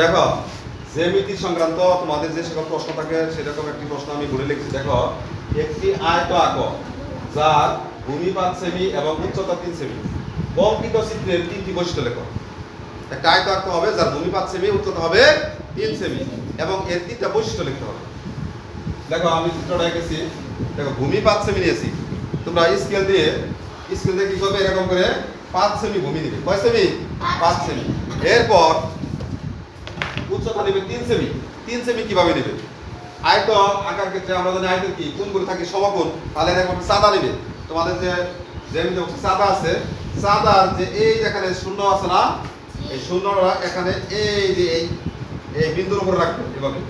দেখো জ্যামিতি সংক্রান্ত তোমাদের যে সকল প্রশ্ন থাকে সেরকম একটি প্রশ্ন আমি ঘুরে লিখছি। দেখো একটি আয়ত আঁক যার ভূমি পাঁচ সেমি এবং উচ্চতা তিন সেমি বঙ্কিত চিত্রের তিনটি বৈশিষ্ট্য লেখো। একটা আয়ত আঁকতে হবে যার ভূমি পাঁচ সেমি উচ্চতা হবে তিন সেমি এবং এর তিনটা বৈশিষ্ট্য লিখতে হবে। দেখো আমি চিত্রটা এঁকেছি। দেখো ভূমি পাঁচ সেমি নিয়েছি। তোমরা স্কেল দিয়ে স্কেল দিয়ে কি করবে? এরকম করে পাঁচ সেমি ভূমি দিবে কয় সেমি পাঁচ সেমি এরপর উচ্চতা নেবে তিন সেমি। তিন সেমি কীভাবে নেবে? আয়ত আকার ক্ষেত্রে আমরা জানি আয়তের কি? কোনগুলো থাকে? সমকোণ। তাহলে এরকম চাঁদা নেবে। তোমাদের যে যেমনি চাঁদা আছে চাঁদার যে এই যেখানে শূন্য আছে না, এই শূন্যটা এখানে এই যে এই এই বিন্দুর উপরে রাখবে এভাবে।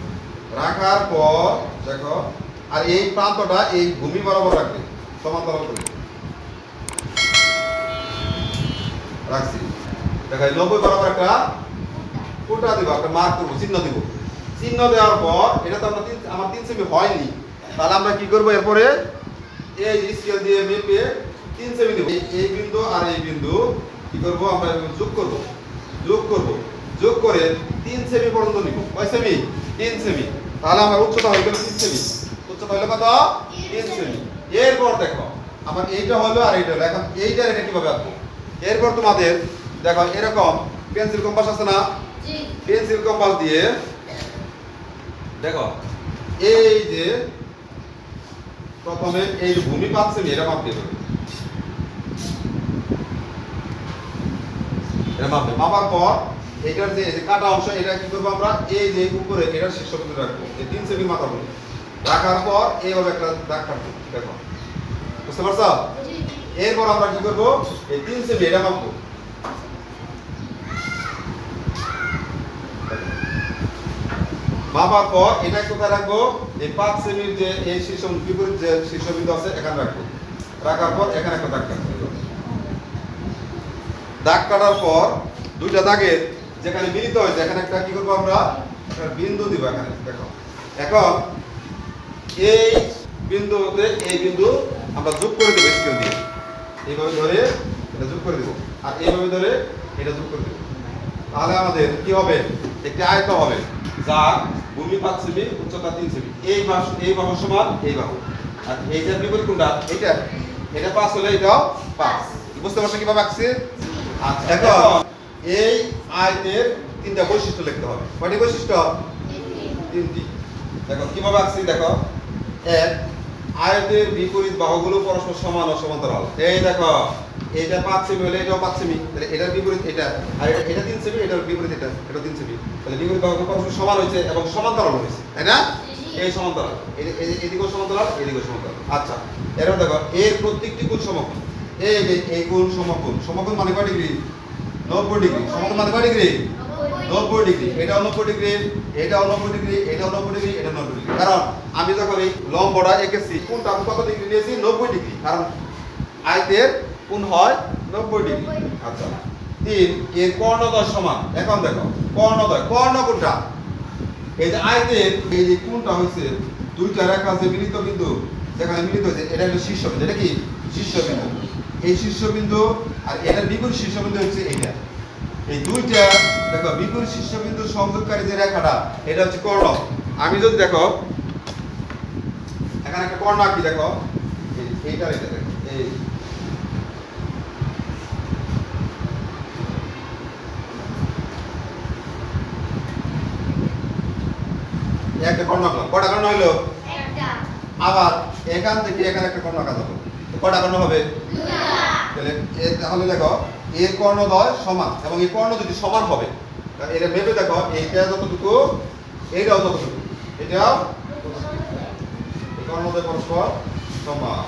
রাখার পর, দেখো, আর এই প্রান্তটা এই ভূমি বরাবর রাখবে। সমান্তরাল করে। রাখছি। দেখো নব্বই বরাবর একটা ফুটা দিব, একটা মার্ক করব, চিহ্ন দিব। চিহ্ন দেওয়ার পর, এটা তো আমরা তিন, আমার তিন সেমি হয়নি। তাহলে আমরা কি করব এরপরে? এই স্কেল দিয়ে মেপে তিন সেমি দেবো। এই- বিন্দু আর এই বিন্দু, কি করব? আমরা যোগ করব। যোগ করব। যোগ করে তিন সেমি পর্যন্ত নিব। কয় সেমি তিন সেমি তাহলে আমার উচ্চতা হয়ে গেল তিন সেমি উচ্চতা হলো কত? তিন সেমি এরপর দেখো আমার এইটা হলো আর এইটা হলো। এখন এইটা এটা কীভাবে আঁকবো? এরপর তোমাদের, দেখো, এরকম পেন্সিল কম্পাস আছে না? পেন্সিল কম্পাস দিয়ে দেখো এই যে প্রথমে এই যে ভূমি পাচ্ছে এটা মাপ দিয়ে এটা মাপবে মাপার পর এটার যে কাটা অংশ এটা কি করব আমরা? এই যে উপরে এটার শীর্ষবিন্দু রাখব। এই তিন সেমি মাথা বলি রাখার পর এইভাবে একটা দাগ কাটবো দেখো। বুঝতে পারছ? এরপর আমরা কি করব? এই তিন সেমি এটা মাপবো। মাপার পর এটা কোথায় রাখব? এই পাঁচ সেমির যে এই শীর্ষ বিপরীত যে শীর্ষবিন্দু আছে, এখানে রাখব। রাখার পর এখানে একটা দাগ কাটবো দাগ কাটার পর দুইটা দাগের যেখানে মিলিত হয়েছে, এখানে একটা কি করব আমরা? একটা বিন্দু দিব এখানে, দেখো। এখন এই বিন্দুতে এই বিন্দু আমরা যোগ করে দেবো স্কেল দিয়ে। এইভাবে ধরে এটা যোগ করে দেবো। আর এইভাবে ধরে এটা যোগ করে দেবো। তাহলে আমাদের কি হবে? একটি আয়ত হবে। যার ভূমি পাঁচ সেমি উচ্চতা তিন সেমি। এই বাহু এই বাহু সমান এই বাহু। আর এইটার বিপরীত কোনটা? এটা এটা পাঁচ হলে এটাও পাঁচ বুঝতে পারছ কীভাবে আঁকছে? আচ্ছা এখন এই আয়তের তিনটা বৈশিষ্ট্য লিখতে হবে। কয়টি বৈশিষ্ট্য? তিনটি। দেখো কীভাবে আঁকছি? দেখো। এক আয়তের বিপরীত বাহুগুলো পরস্পর সমান সমান্তরাল এই দেখো, এটা পাঁচ সেমি হলে এটাও পাঁচ সেমি। তাহলে এটার বিপরীত এটা। আর এটা তিন সেমি, এটার বিপরীত এটা এটা তিন সেমি। তাহলে বিপরীত বাহুগুলো পরস্পর সমান হয়েছে এবং সমান্তরাল হয়েছে, তাই না? এই সমান্তরাল। এদি- এদি- এদিকেও সমান্তরাল এদিকেও সমান্তরাল। আচ্ছা এরপর দেখো, এর প্রত্যেকটি কোণ সমকোণ। এই এই কোণ সমকোণ সমকোণ মানে কয় ডিগ্রি? নব্বই ডিগ্রি। সমকোণ মানে কয় ডিগ্রি? নব্বই ডিগ্রি এটাও নব্বই ডিগ্রি এটাও নব্বই ডিগ্রি এটাও নব্বই ডিগ্রি এটা নব্বই ডিগ্রি। কারণ আমি যখন এই লম্বটা এঁকেছি কোনটা আমি কত ডিগ্রি নিয়েছি? নব্বই ডিগ্রি। কারণ আয়তের কোন হয়? নব্বই ডিগ্রি। আচ্ছা। তিন এর কর্ণদয় সমান। এখন দেখো কর্ণদয় কর্ণ কোনটা? এই যে আয়তের এই যে কোনটা হয়েছে দুইটা রেখা আছে মিলিত বিন্দু। যেখানে মিলিত হয়েছে এটা হলো শীর্ষবিন্দু। এটা কি? শীর্ষবিন্দু। এই শীর্ষবিন্দু আর এটার বিপরীত শীর্ষবিন্দু হচ্ছে এইটা। এই দুইটা দেখো বিপরীত শীর্ষবিন্দু সংযোগকারী যে রেখাটা এটা হচ্ছে কর্ণ। আমি যদি দেখো এখানে একটা কর্ণ আঁকি দেখো এই- এইটার এটা দেখো এই। একটা কর্ণ আঁকলাম। কটা কর্ণ হইল? আবার এখান থেকে এখানে একটা কর্ণ আঁকা যাবে কটা কর্ণ হবে? তাহলে দেখো এর কর্ণদ্বয় সমান এবং এই কর্ণ যদি সমান হবে এটা ভেবে দেখো এইটা যতটুকু এইটাও ততটুকু। এটাও এই কর্ণদ্বয় পরস্পর সমান।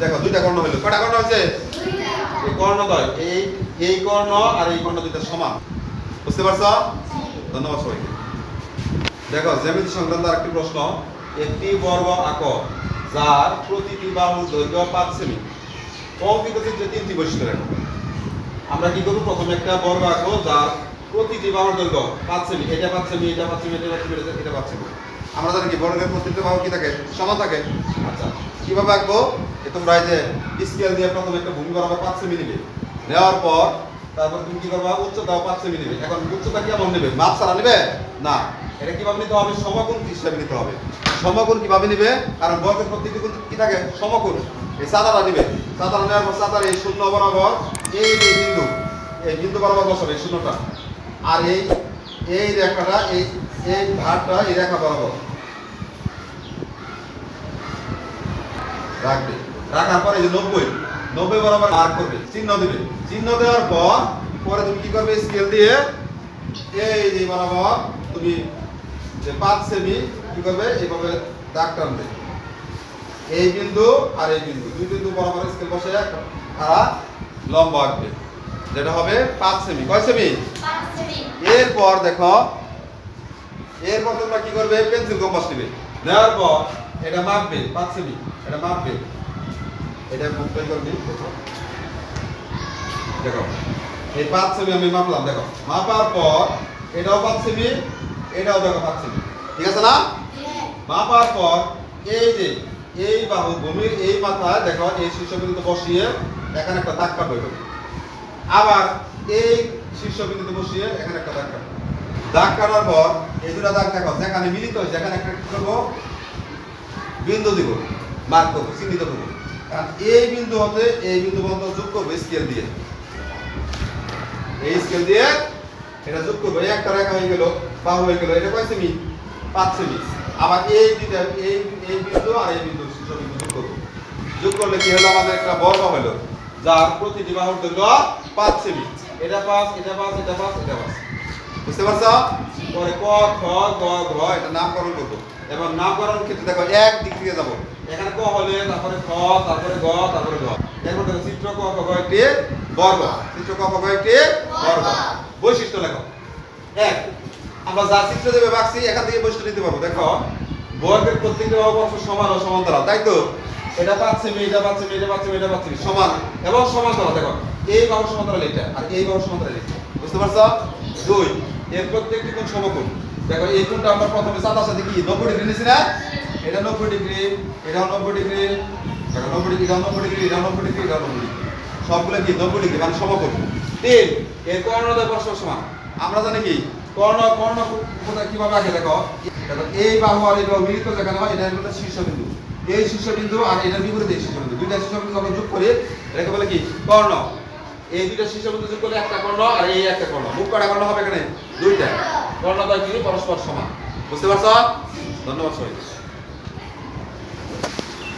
দেখো দুইটা কর্ণ হইল। কটা কর্ণ হয়েছে? দুইটা। এই কর্ণদ্বয় এই এই কর্ণ আর এই কর্ণ দুইটা সমান। বুঝতে পারছ? ধন্যবাদ সবাইকে। দেখো জ্যামিতি সংক্রান্ত আরেকটি প্রশ্ন। একটি বর্গ আঁক। যার প্রতিটি বাহুর দৈর্ঘ্য পাঁচ সেমি। অঙ্কিত চিত্রে তিনটি বৈশিষ্ট্য রেখো। আমরা কি করব? প্রথমে একটা বর্গ আঁকবো, যার প্রতিটি বাহুর দৈর্ঘ্য পাঁচ সেমি। এটা পাঁচ সেমি, এটা পাঁচ সেমি, এটা পাঁচ সেমি, এটা পাঁচ সেমি। আমরা জানি কি, বর্গের প্রতিটি বাহু কি থাকে? সমান থাকে। আচ্ছা কীভাবে আঁকবো? তোমরা এই যে স্কেল দিয়ে প্রথমে একটা ভূমি বরাবর পাঁচ সেমি নিবে। নেওয়ার পর তারপর তুমি কি করবা? উচ্চতাও পাঁচ সেমি নেবে। এখন উচ্চতা কেমন নেবে? মাপ ছাড়া নেবে? না। এটা কীভাবে নিতে হবে? সমকোণ হিসাবে নিতে হবে। সমকোণ কীভাবে নিবে? কারণ বর্গের প্রত্যেকটি কোণ কি থাকে? সমকোণ। এই সাদাটা নিবে। সাদাটা নেওয়ার পর সাদার এই শূন্য বরাবর এই যে বিন্দু। এই বিন্দু বরাবর বসাবে এই শূন্যটা। আর এই এই রেখাটা, এই এই ভারটা এই রেখা বরাবর। রাখবে। রাখার পরে এই যে নব্বই। নব্বই বরাবর মার্ক করবে চিহ্ন দিবে। চিহ্ন দেওয়ার পর পরে তুমি কি করবে? স্কেল দিয়ে এই যে বরাবর তুমি যে পাঁচ সেমি কি করবে? এইভাবে দাগ টানবে। এই বিন্দু আর এই বিন্দু দুই বিন্দু বরাবর স্কেল বসে একটা খাড়া লম্বা আঁকবে। যেটা হবে পাঁচ সেমি। কয় সেমি? এরপর দেখো এরপর তোমরা কি করবে? পেন্সিল কম্পাস নেবে। নেওয়ার পর এটা মাপবে পাঁচ সেমি এটা মাপবে। এটা করবি দেখো এই পাঁচ সেমি আমি মাপলাম দেখো। মাপার পর এটাও পাঁচ সেমি এটাও দেখো পাঁচ সেমি। ঠিক আছে না? হ্যাঁ। মাপার পর এই যে এই বাহু ভূমির এই মাথায় দেখো এই শীর্ষবিন্দুতে বসিয়ে এখানে একটা দাগ কাটবে এভাবে। আবার এই শীর্ষবিন্দুতে বসিয়ে এখানে একটা দাগ কাটবে। দাগ কাটার পর এই দুটা দাগ দেখো যেখানে মিলিত হয়েছে এখানে একটা করব? বিন্দু দিব মার্ক করব চিহ্নিত করব। কারণ এই বিন্দু হতে এই বিন্দু পর্যন্ত যোগ করব স্কেল দিয়ে। এই স্কেল দিয়ে এটা করব একটা রেখা হয়ে গেল বাহু হয়ে গেল, এটা কয় সেমি পাঁচ সেমি আবার এই এই এই বিন্দু আর এই বিন্দু শীর্ষ বিন্দু করব। করলে কি হলো? আমাদের একটা বর্গ হলো, যার প্রতিটি বাহুর দৈর্ঘ্য পাঁচ সেমি এটা পাঁচ এটা পাঁচ এটা পাঁচ এটা পাঁচ। বুঝতে পারছ? পরে ক, খ, গ, ঘ, এটা নামকরণ করব। এবং নামকরণ ক্ষেত্রে দেখো, এক দিক থেকে যাব। এখানে ক হলে তারপরে খ তারপরে গ তারপরে গ এরপর দেখো চিত্র ক খ একটি বর্গ। চিত্র ক খ একটি বর্গ। বৈশিষ্ট্য লেখো। এক আমরা যা চিত্র দেবে বাক্সি এখান থেকে বৈশিষ্ট্য নিতে পারব। দেখো বর্গের প্রত্যেকটা অবশ্য সমান ও সমান্তরাল তাই তো? এটা পাঁচ সেমি এটা পাঁচ সেমি এটা পাঁচ সেমি এটা পাঁচ সমান এবং সমান্তরাল দেখো। এই বাহু সমান্তরাল এটা আর এই বাহু সমান্তরাল এটা বুঝতে পারছ? দুই এর প্রত্যেকটি কোণ সমকোণ। দেখো এই কোণটা আমরা প্রথমে সাতার সাথে কি নব্বই ডিগ্রি নিছি না? এটা নব্বই ডিগ্রি, এটাও নব্বই ডিগ্রি দেখো নব্বই ডিগ্রি, এটাও নব্বই ডিগ্রি, এটাও নব্বই ডিগ্রি, এটাও নব্বই ডিগ্রি। সবগুলো কি? নব্বই ডিগ্রি মানে সমকোণ তিন, এর কর্ণদ্বয় পরস্পর সমান আমরা জানি কি? কর্ণ কর্ণ কীভাবে আগে দেখো? এই বাহু আর এই বাহু মিলিত যেখানে হয়, এটা হলো শীর্ষবিন্দু। এই শীর্ষবিন্দু আর এটার বিপরীতে এই শীর্ষবিন্দু। দুইটা শীর্ষবিন্দু যখন যোগ করে, এটাকে বলে কি? কর্ণ। এই দুইটা শীর্ষবিন্দু যোগ করলে একটা কর্ণ আর এই একটা কর্ণ। মুখ কটা কর্ণ হবে এখানে? দুইটা। কর্ণদ্বয় কি পরস্পর সমান। বুঝতে পারছ? ধন্যবাদ সবাই